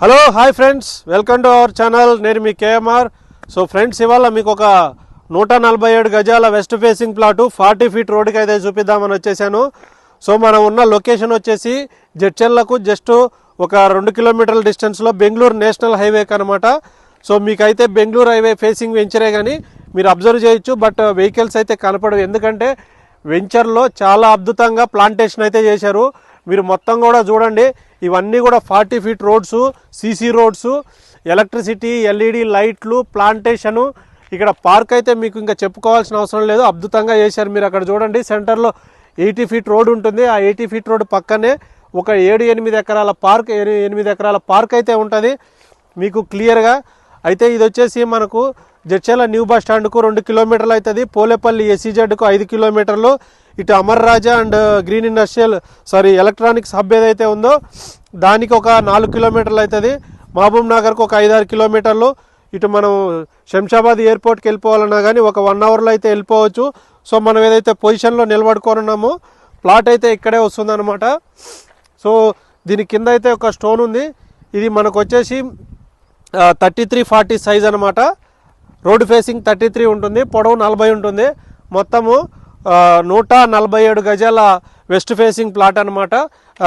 Hello hi friends welcome to our channel నేను మీ KMR. So friends ఇవాళ మీకు ఒక నూట నలభై ఏడు గజాల west facing plot forty feet రోడ్కి అయితే చూపిద్దామని వచ్చేసాను. సో మనం ఉన్న లొకేషన్ వచ్చేసి జడ్చెల్లకు జస్ట్ ఒక రెండు కిలోమీటర్ల డిస్టెన్స్లో బెంగళూరు నేషనల్ హైవేకి అనమాట సో మీకైతే బెంగళూరు హైవే ఫేసింగ్ వెంచరే కానీ మీరు అబ్జర్వ్ చేయొచ్చు. బట్ వెహికల్స్ అయితే కనపడవు. ఎందుకంటే వెంచర్లో చాలా అద్భుతంగా ప్లాంటేషన్ అయితే చేశారు. మీరు మొత్తం కూడా చూడండి. ఇవన్నీ కూడా forty feet roads CC roads electricity LED లైట్లు ప్లాంటేషను. ఇక్కడ పార్క్ అయితే మీకు ఇంకా చెప్పుకోవాల్సిన అవసరం లేదు. అద్భుతంగా చేశారు మీరు అక్కడ చూడండి. సెంటర్లో ఎయిటీ ఫీట్ రోడ్ ఉంటుంది. ఆ ఎయిటీ ఫీట్ రోడ్ పక్కనే ఒక ఏడు ఎనిమిది ఎకరాల పార్క్ ఎనిమిది ఎకరాల పార్క్ అయితే ఉంటుంది. మీకు క్లియర్గా అయితే ఇది వచ్చేసి మనకు జడ్చర్ల న్యూ బస్ స్టాండ్కు రెండు కిలోమీటర్లు అవుతుంది. పోలేపల్లి ఎస్సీజెడ్కు ఐదు కిలోమీటర్లు. ఇటు Amar Raja and green industrial sorry electronics hub ఏదైతే ఉందో దానికి ఒక నాలుగు కిలోమీటర్లు అవుతుంది. మహబూబ్ నగర్కు ఒక ఐదారు కిలోమీటర్లు. ఇటు మనం శంషాబాద్ ఎయిర్పోర్ట్కి వెళ్ళిపోవాలన్నా కానీ ఒక వన్ అవర్లో అయితే వెళ్ళిపోవచ్చు. సో మనం ఏదైతే పొజిషన్లో నిలబడుకోనున్నామో ప్లాట్ అయితే ఇక్కడే వస్తుందన్నమాట. సో దీని కింద అయితే ఒక స్టోన్ ఉంది. ఇది మనకు వచ్చేసి థర్టీ త్రీ ఫార్టీ సైజ్ అనమాట రోడ్ ఫేసింగ్ థర్టీ త్రీ ఉంటుంది. పొడవు నలభై ఉంటుంది. మొత్తము నూట నలభై ఏడు గజాల వెస్ట్ ఫేసింగ్ ప్లాట్ అనమాట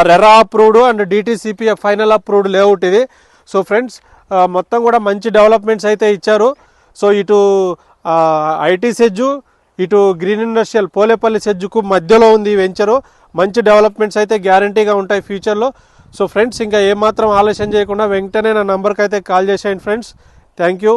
RERA approved and DTCPF final approved layout ఇది. సో ఫ్రెండ్స్ మొత్తం కూడా మంచి డెవలప్మెంట్స్ అయితే ఇచ్చారు. సో ఇటు ఐటీ సెజ్జు ఇటు గ్రీన్ ఇండస్ట్రియల్ పోలేపల్లి సెజ్జుకు మధ్యలో ఉంది ఈ వెంచరు. మంచి డెవలప్మెంట్స్ అయితే గ్యారంటీగా ఉంటాయి ఫ్యూచర్లో. సో ఫ్రెండ్స్ ఇంకా ఏమాత్రం ఆలస్యం చేయకుండా వెంటనే నా నంబర్కి అయితే కాల్ చేసేయండి ఫ్రెండ్స్. Thank you.